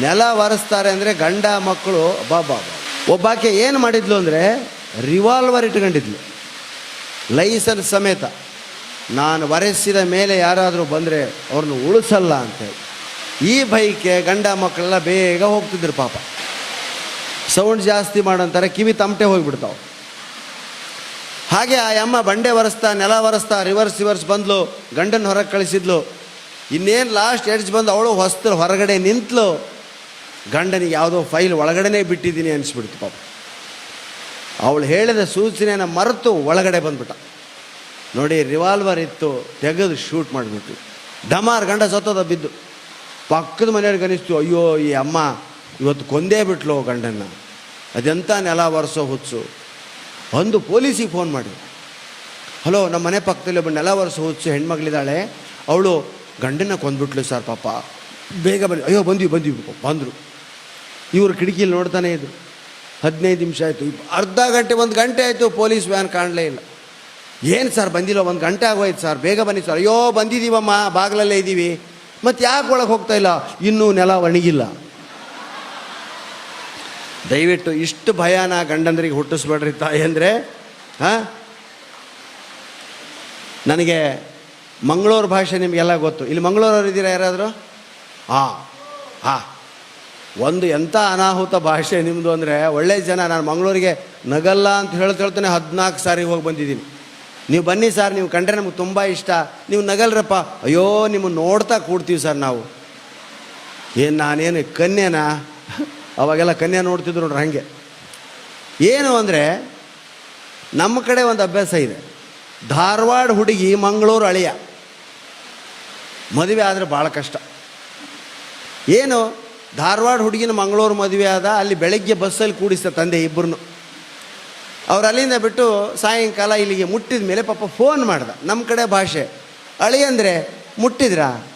ನೆಲ ಒರೆಸ್ತಾರೆ ಅಂದರೆ ಗಂಡ ಮಕ್ಕಳು ಬಾಬಾ ಒಬ್ಬಾಕೆ ಏನು ಮಾಡಿದ್ಲು ಅಂದರೆ ರಿವಾಲ್ವರ್ ಇಟ್ಕೊಂಡಿದ್ಲು. ಲೈಸನ್ಸ್ ಸಮೇತ. ನಾನು ಒರೆಸಿದ ಮೇಲೆ ಯಾರಾದರೂ ಬಂದರೆ ಅವ್ರನ್ನ ಉಳಿಸಲ್ಲ ಅಂತೇಳಿ ಈ ಬೈಕ್ಗೆ ಗಂಡ ಮಕ್ಕಳೆಲ್ಲ ಬೇಗ ಹೋಗ್ತಿದ್ರು ಪಾಪ. ಸೌಂಡ್ ಜಾಸ್ತಿ ಮಾಡಂತಾರೆ ಕಿವಿ ತಮಟೆ ಹೋಗಿಬಿಡ್ತಾವೆ. ಹಾಗೆ ಆ ಅಮ್ಮ ಬಂಡೆ ಒರೆಸ್ತಾ ನೆಲ ಒರೆಸ್ತಾ ರಿವರ್ಸ್ ರಿವರ್ಸ್ ಬಂದ್ಲು. ಗಂಡನ ಹೊರಗೆ ಕಳಿಸಿದ್ಲು. ಇನ್ನೇನು ಲಾಸ್ಟ್ ಎಡ್ಜ್ ಬಂದು ಅವಳು ಹೊಸ್ತು ಹೊರಗಡೆ ನಿಂತಲು. ಗಂಡನಿಗೆ ಯಾವುದೋ ಫೈಲ್ ಒಳಗಡೆನೇ ಬಿಟ್ಟಿದ್ದೀನಿ ಅನಿಸ್ಬಿಡ್ತು ಪಾಪ. ಅವಳು ಹೇಳಿದ ಸೂಚನೆಯನ್ನು ಮರೆತು ಒಳಗಡೆ ಬಂದ್ಬಿಟ್ಟ. ನೋಡಿ ರಿವಾಲ್ವರ್ ಇತ್ತು, ತೆಗೆದು ಶೂಟ್ ಮಾಡಿಬಿಟ್ಟು ಡಮಾರ್ ಗಂಡ ಸತ್ತೋದ ಬಿದ್ದು. ಪಕ್ಕದ ಮನೆಯವ್ರಿಗೆ ಅನಿಸ್ತು ಅಯ್ಯೋ, ಈ ಅಮ್ಮ ಇವತ್ತು ಕೊಂದೇ ಬಿಟ್ಲು ಗಂಡನ್ನ. ಅದೆಂಥ ನೆಲ ಒರೆಸೋ ಹುಚ್ಚು. ಒಂದು ಪೊಲೀಸಿಗೆ ಫೋನ್ ಮಾಡಿ ಹಲೋ, ನಮ್ಮ ಮನೆ ಪಕ್ಕದಲ್ಲಿ ಒಬ್ಬ ನೆಲ ಒರೆಸೋ ಹುಚ್ಚು ಹೆಣ್ಮಗಳಿದ್ದಾಳೆ. ಅವಳು ಗಂಡನ್ನ ಕೊಂದ್ಬಿಟ್ಲು ಸರ್ ಪಾಪ. ಬೇಗ ಬನ್ನಿ. ಅಯ್ಯೋ, ಬಂದ್ವಿ ಬಂದ್ವಿ. ಬಂದರು. ಇವರು ಕಿಟಕಿಯಲ್ಲಿ ನೋಡ್ತಾನೆ ಇದ್ರು. ಹದಿನೈದು ನಿಮಿಷ ಆಯಿತು. ಅರ್ಧ ಗಂಟೆ, ಒಂದು ಗಂಟೆ ಆಯಿತು ಪೊಲೀಸ್ ವ್ಯಾನ್ ಕಾಣಲೇ ಇಲ್ಲ. ಏನು ಸರ್ ಬಂದಿಲ್ಲ? ಒಂದು ಗಂಟೆ ಆಗೋಯ್ತು ಸರ್. ಬೇಗ ಬನ್ನಿ ಸರ್. ಅಯ್ಯೋ, ಬಂದಿದ್ದೀವಮ್ಮ. ಬಾಗಿಲಲ್ಲೇ ಇದ್ದೀವಿ ಮತ್ತು ಯಾಕೆ ಒಳಗೆ ಹೋಗ್ತಾ ಇಲ್ಲ? ಇನ್ನೂ ನೆಲ ಒಣಗಿಲ್ಲ. ದಯವಿಟ್ಟು ಇಷ್ಟು ಭಯಾನ ಗಂಡಂದ್ರಿಗೆ ಹುಟ್ಟಿಸ್ಬೇಡ್ರಿ ತಾಯಿ ಅಂದರೆ, ಹಾಂ? ನನಗೆ ಮಂಗಳೂರು ಭಾಷೆ ನಿಮಗೆಲ್ಲ ಗೊತ್ತು. ಇಲ್ಲಿ ಮಂಗಳೂರವ್ರು ಇದ್ದೀರಾ ಯಾರಾದರೂ? ಹಾಂ ಹಾಂ. ಒಂದು ಎಂಥ ಅನಾಹುತ ಭಾಷೆ ನಿಮ್ಮದು ಅಂದರೆ ಒಳ್ಳೆಯ ಜನ, ನಾನು ಮಂಗಳೂರಿಗೆ ನಗಲ್ಲ ಅಂತ ಹೇಳ್ತಾ ಹೇಳ್ತಾನೆ ಹದಿನಾಲ್ಕು ಸಾರಿ ಹೋಗಿ ಬಂದಿದ್ದೀನಿ. ನೀವು ಬನ್ನಿ ಸರ್, ನೀವು ಕಂಡ್ರೆ ನಮಗೆ ತುಂಬ ಇಷ್ಟ. ನೀವು ನಗಲ್ರಪ್ಪ, ಅಯ್ಯೋ ನಿಮ್ಮನ್ನು ನೋಡ್ತಾ ಕೂಡ್ತೀವಿ ಸರ್ ನಾವು. ಏನು ನಾನೇನು ಕನ್ಯನಾ? ಅವಾಗೆಲ್ಲ ಕನ್ಯಾ ನೋಡ್ತಿದ್ರು ನೋಡ್ರಿ ಹಾಗೆ. ಏನು ಅಂದರೆ ನಮ್ಮ ಕಡೆ ಒಂದು ಅಭ್ಯಾಸ ಇದೆ. ಧಾರವಾಡ ಹುಡುಗಿ ಮಂಗಳೂರು ಅಳಿಯ. ಮದುವೆ ಆದರೆ ಭಾಳ ಕಷ್ಟ. ಏನು? ಧಾರವಾಡ ಹುಡುಗಿನ ಮಂಗಳೂರು ಮದುವೆ ಆದ, ಅಲ್ಲಿ ಬೆಳಗ್ಗೆ ಬಸ್ಸಲ್ಲಿ ಕೂಡಿಸ್ತ ತಂದೆ ಇಬ್ಬರು ಅವ್ರು ಅಲ್ಲಿಂದ ಬಿಟ್ಟು ಸಾಯಂಕಾಲ ಇಲ್ಲಿಗೆ ಮುಟ್ಟಿದ ಮೇಲೆ ಪಾಪ ಫೋನ್ ಮಾಡ್ದ. ನಮ್ಮ ಕಡೆ ಭಾಷೆ. ಅಳಿ ಅಂದರೆ ಮುಟ್ಟಿದ್ರಾ?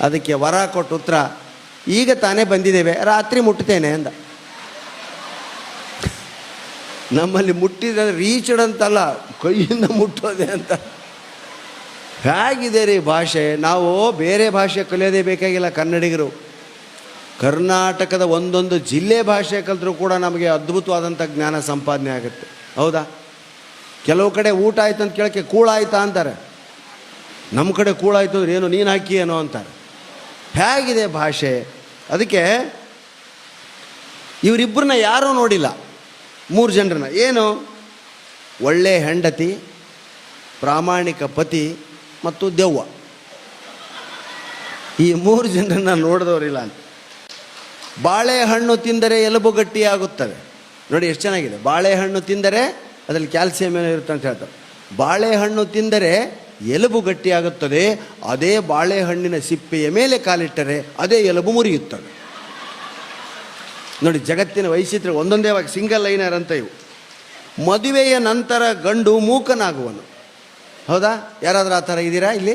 ಅದಕ್ಕೆ ವರ ಕೊಟ್ಟು ಉತ್ತರ, ಈಗ ತಾನೇ ಬಂದಿದ್ದೇವೆ, ರಾತ್ರಿ ಮುಟ್ಟುತ್ತೇನೆ ಅಂದ. ನಮ್ಮಲ್ಲಿ ಮುಟ್ಟಿದ್ರೆ ರೀಚಡ್ ಅಂತಲ್ಲ, ಕೈಯಿಂದ ಮುಟ್ಟೋದೆ ಅಂತ. ಹೇಗಿದೆ ರೀ ಭಾಷೆ? ನಾವು ಬೇರೆ ಭಾಷೆ ಕಲಿಯೋದೇ ಬೇಕಾಗಿಲ್ಲ ಕನ್ನಡಿಗರು. ಕರ್ನಾಟಕದ ಒಂದೊಂದು ಜಿಲ್ಲೆ ಭಾಷೆ ಕಲಿತರೂ ಕೂಡ ನಮಗೆ ಅದ್ಭುತವಾದಂಥ ಜ್ಞಾನ ಸಂಪಾದನೆ ಆಗುತ್ತೆ. ಹೌದಾ? ಕೆಲವು ಕಡೆ ಊಟ ಆಯ್ತು ಅಂತ ಕೇಳೋಕ್ಕೆ ಕೂಳಾಯ್ತಾ ಅಂತಾರೆ. ನಮ್ಮ ಕಡೆ ಕೂಳಾಯ್ತು ಅಂದ್ರೆ ಏನು, ನೀನು ಹಾಕಿ ಏನೋ ಅಂತಾರೆ. ಹೇಗಿದೆ ಭಾಷೆ? ಅದಕ್ಕೆ ಇವರಿಬ್ಬರನ್ನ ಯಾರೂ ನೋಡಿಲ್ಲ. ಮೂರು ಜನರನ್ನ. ಏನು? ಒಳ್ಳೆ ಹೆಂಡತಿ, ಪ್ರಾಮಾಣಿಕ ಪತಿ ಮತ್ತು ದೆವ್ವ. ಈ ಮೂರು ಜನರನ್ನ ನೋಡಿದವರಿಲ್ಲ ಅಂತ. ಬಾಳೆಹಣ್ಣು ತಿಂದರೆ ಎಲುಬು ಗಟ್ಟಿಯಾಗುತ್ತದೆ. ನೋಡಿ ಎಷ್ಟು ಚೆನ್ನಾಗಿದೆ. ಬಾಳೆಹಣ್ಣು ತಿಂದರೆ ಅದರಲ್ಲಿ ಕ್ಯಾಲ್ಸಿಯಂ ಏನೋ ಇರುತ್ತೆ ಅಂತ ಹೇಳ್ತಾರೆ. ಬಾಳೆಹಣ್ಣು ತಿಂದರೆ ಎಲುಬು ಗಟ್ಟಿಯಾಗುತ್ತದೆ. ಅದೇ ಬಾಳೆಹಣ್ಣಿನ ಸಿಪ್ಪೆಯ ಮೇಲೆ ಕಾಲಿಟ್ಟರೆ ಅದೇ ಎಲುಬು ಮುರಿಯುತ್ತದೆ. ನೋಡಿ ಜಗತ್ತಿನ ವೈಚಿತ್ರ ಒಂದೊಂದೇ ವಾಗಿ ಸಿಂಗಲ್ ಲೈನರ್ ಅಂತ ಇವು. ಮದುವೆಯ ನಂತರ ಗಂಡು ಮೂಕನಾಗುವನು. ಹೌದಾ? ಯಾರಾದರೂ ಆ ಥರ ಇದ್ದೀರಾ ಇಲ್ಲಿ?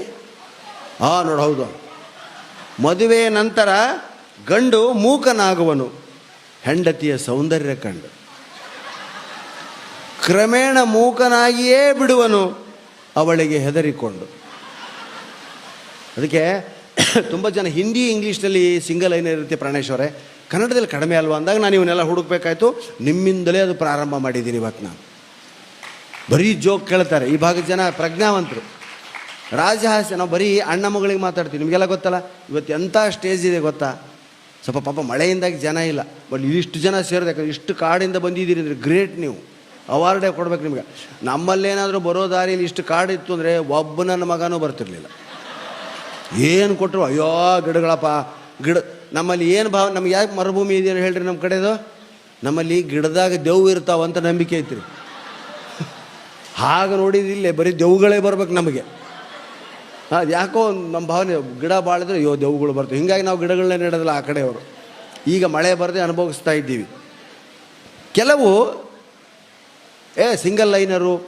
ಹಾಂ ನೋಡಿ ಹೌದು. ಮದುವೆಯ ನಂತರ ಗಂಡು ಮೂಕನಾಗುವನು. ಹೆಂಡತಿಯ ಸೌಂದರ್ಯ ಕಂಡು. ಕ್ರಮೇಣ ಮೂಕನಾಗಿಯೇ ಬಿಡುವನು. ಅವಳಿಗೆ ಹೆದರಿಕೊಂಡು. ಅದಕ್ಕೆ ತುಂಬ ಜನ ಹಿಂದಿ ಇಂಗ್ಲೀಷ್ನಲ್ಲಿ ಸಿಂಗಲ್ ಲೈನ್ ಇರುತ್ತೆ ಪ್ರಾಣೇಶ್ವರೇ ಕನ್ನಡದಲ್ಲಿ ಕಡಿಮೆ ಅಲ್ವಾ? ಅಂದಾಗ ನಾನು ಇವನ್ನೆಲ್ಲ ಹುಡುಕ್ಬೇಕಾಯ್ತು. ನಿಮ್ಮಿಂದಲೇ ಅದು ಪ್ರಾರಂಭ ಮಾಡಿದ್ದೀನಿ ಇವತ್ತು ನಾನು. ಬರೀ ಜೋಕ್ ಕೇಳ್ತಾರೆ. ಈ ಭಾಗದ ಜನ ಪ್ರಜ್ಞಾವಂತರು. ರಾಜಹಾಸ್ಯ, ನಾವು ಬರೀ ಅಣ್ಣ ಮಗಳಿಗೆ ಮಾತಾಡ್ತೀವಿ. ನಿಮಗೆಲ್ಲ ಗೊತ್ತಲ್ಲ? ಇವತ್ತು ಎಂಥ ಸ್ಟೇಜ್ ಇದೆ ಗೊತ್ತಾ? ಸ್ವಲ್ಪ ಪಾಪ ಮಳೆಯಿಂದಾಗಿ ಜನ ಇಲ್ಲ. ಬಟ್ ಇಷ್ಟು ಜನ ಸೇರಿದೆ ಇಷ್ಟು ಕಾಡಿಂದ ಬಂದಿದ್ದೀರಿ ಅಂದರೆ ಗ್ರೇಟ್ ನೀವು. ಅವಾರ್ಡೇ ಕೊಡ್ಬೇಕು ನಿಮಗೆ. ನಮ್ಮಲ್ಲೇನಾದರೂ ಬರೋ ದಾರಿಯಲ್ಲಿ ಇಷ್ಟು ಕಾಡಿತ್ತು ಅಂದರೆ ಒಬ್ಬ ನನ್ನ ಮಗನೂ ಬರ್ತಿರ್ಲಿಲ್ಲ. ಏನು ಕೊಟ್ಟರು ಅಯ್ಯೋ, ಗಿಡಗಳಪ್ಪ. ಗಿಡ, ನಮ್ಮಲ್ಲಿ ಏನು ಭಾವ, ನಮ್ಗೆ ಯಾಕೆ ಮರುಭೂಮಿ ಇದೆ ಹೇಳ್ರಿ ನಮ್ಮ ಕಡೆದು? ನಮ್ಮಲ್ಲಿ ಗಿಡದಾಗ ದೆವ್ವು ಇರ್ತಾವಂತ ನಂಬಿಕೆ ಐತ್ರಿ. ಹಾಗೆ ನೋಡಿದಿಲ್ಲೇ ಬರೀ ದೆವ್ಗಳೇ ಬರ್ಬೇಕು ನಮಗೆ. ಅದು ಯಾಕೋ ನಮ್ಮ ಭಾವನೆ ಗಿಡ ಬಾಳಿದ್ರೆ ಅಯ್ಯೋ ದೆವ್ಗಳು ಬರ್ತವೆ. ಹಿಂಗಾಗಿ ನಾವು ಗಿಡಗಳನ್ನೇ ನೆಡೋದಿಲ್ಲ ಆ ಕಡೆಯವರು. ಈಗ ಮಳೆ ಬರದೆ ಅನುಭವಿಸ್ತಾ ಇದ್ದೀವಿ. ಕೆಲವು, ಏ ಸಿಂಗಲ್ ಲೈನರು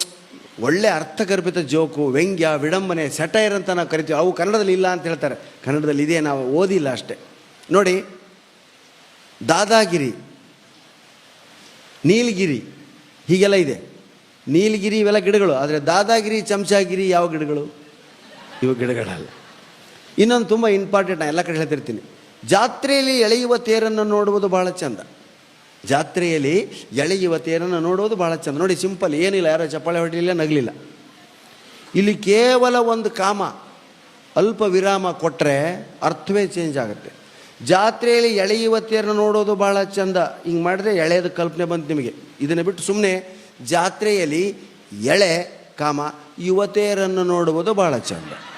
ಒಳ್ಳೆ ಅರ್ಥಗರ್ಭಿತ ಜೋಕು, ವ್ಯಂಗ್ಯ, ವಿಡಂಬನೆ ಸೆಟೈರ್ ಅಂತ ನಾವು ಕರಿತೀವಿ. ಅವು ಕನ್ನಡದಲ್ಲಿ ಇಲ್ಲ ಅಂತ ಹೇಳ್ತಾರೆ. ಕನ್ನಡದಲ್ಲಿ ಇದೆ ನಾವು ಓದಿಲ್ಲ ಅಷ್ಟೇ. ನೋಡಿ, ದಾದಾಗಿರಿ, ನೀಲಗಿರಿ, ಹೀಗೆಲ್ಲ ಇದೆ. ನೀಲಗಿರಿ ಇವೆಲ್ಲ ಗಿಡಗಳು. ಆದರೆ ದಾದಾಗಿರಿ, ಚಮಚಾಗಿರಿ ಯಾವ ಗಿಡಗಳು? ಇವು ಗಿಡಗಳಲ್ಲ. ಇನ್ನೊಂದು ತುಂಬ ಇಂಪಾರ್ಟೆಂಟ್ ನಾನು ಎಲ್ಲ ಕಡೆ ಹೇಳ್ತಿರ್ತೀನಿ. ಜಾತ್ರೆಯಲ್ಲಿ ಎಳೆಯುವ ತೇರನ್ನು ನೋಡುವುದು ಭಾಳ ಚಂದ. ಜಾತ್ರೆಯಲ್ಲಿ ಎಳೆಯುವ ತೇರನ್ನು ನೋಡುವುದು ಭಾಳ ಚಂದ. ನೋಡಿ ಸಿಂಪಲ್ ಏನಿಲ್ಲ, ಯಾರೋ ಚಪ್ಪಾಳೆ ಹೊಡಿಲಿಲ್ಲ, ನಗಲಿಲ್ಲ. ಇಲ್ಲಿ ಕೇವಲ ಒಂದು ಕಾಮ, ಅಲ್ಪ ವಿರಾಮ ಕೊಟ್ಟರೆ ಅರ್ಥವೇ ಚೇಂಜ್ ಆಗುತ್ತೆ. ಜಾತ್ರೆಯಲ್ಲಿ ಎಳೆಯುವ ತೇರನ್ನು ನೋಡೋದು ಭಾಳ ಚಂದ. ಹಿಂಗೆ ಮಾಡಿದ್ರೆ ಎಳೆಯದ ಕಲ್ಪನೆ ಬಂತು ನಿಮಗೆ. ಇದನ್ನು ಬಿಟ್ಟು ಸುಮ್ಮನೆ ಜಾತ್ರೆಯಲ್ಲಿ ಎಳೆ, ಕಾಮ ಯುವತೆಯರನ್ನು ನೋಡುವುದು ಭಾಳ ಚಂದ.